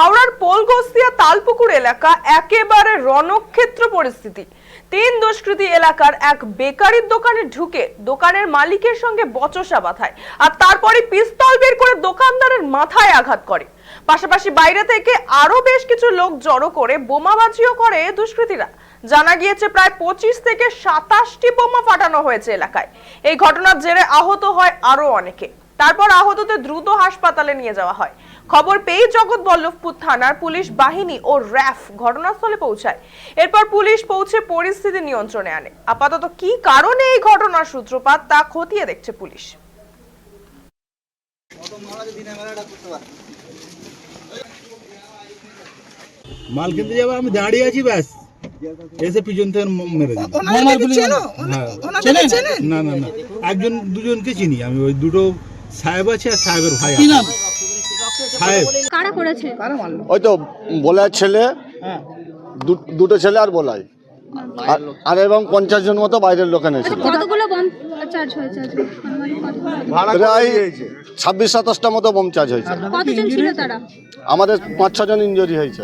হাওড়ার পোলগোস্তিয়া তালপুকুর এলাকা একেবারে রণক্ষেত্র পরিস্থিতি। তিন দুষ্কৃতী এলাকার এক বেকারির দোকানে ঢুকে দোকানের মালিকের সঙ্গে বচসা বাঁধায় আর তারপরে পিস্তল বের করে দোকানদারের মাথায় আঘাত করে। পাশাপাশি বাইরে থেকে আরও বেশ কিছু লোক জড়ো করে বোমাবাজিও করে দুষ্কৃতীরা। জানা গিয়েছে, প্রায় পঁচিশ থেকে সাতাশটি বোমা ফাটানো হয়েছে এলাকায়। এই ঘটনার জেরে আহত হয় আরও অনেকে। তারপর আহতদের দ্রুত হাসপাতালে নিয়ে যাওয়া হয়। খবর পেয়ে জগৎবল্লভপুর থানার পুলিশ বাহিনী ও র্যাফ ঘটনাস্থলে পৌঁছায়। এরপর পুলিশ পৌঁছে পরিস্থিতি নিয়ন্ত্রণে আনে। আপাতত কি কারণে এই ঘটনার সূত্রপাত তা খতিয়ে দেখছে পুলিশ। মাল কিনতে যাব আমি দাঁড়িয়ে আছি ব্যাস। এসে পিছন থেকে মেরে? হ্যাঁ? না না না। একজন দুজনকে চিনি। আমি ওই দুটো সাহেব আছে আর সাহেবের ভাই আছে। সাহেব। কারা করেছে? ওই তো বলার ছেলে হ্যাঁ। দুটো ছেলে আর বলাই। আর- আর এবং পঞ্চাশ জন মতো বাইরের লোক এনেছিল? আনুমানিক কতগুলো? প্রায় ছাব্বিশ সাতাশটা মতো বোম চার্জ হয়েছে। কতজন ছিল তারা? আমাদের পাঁচ ছজন ইঞ্জুরি হয়েছে।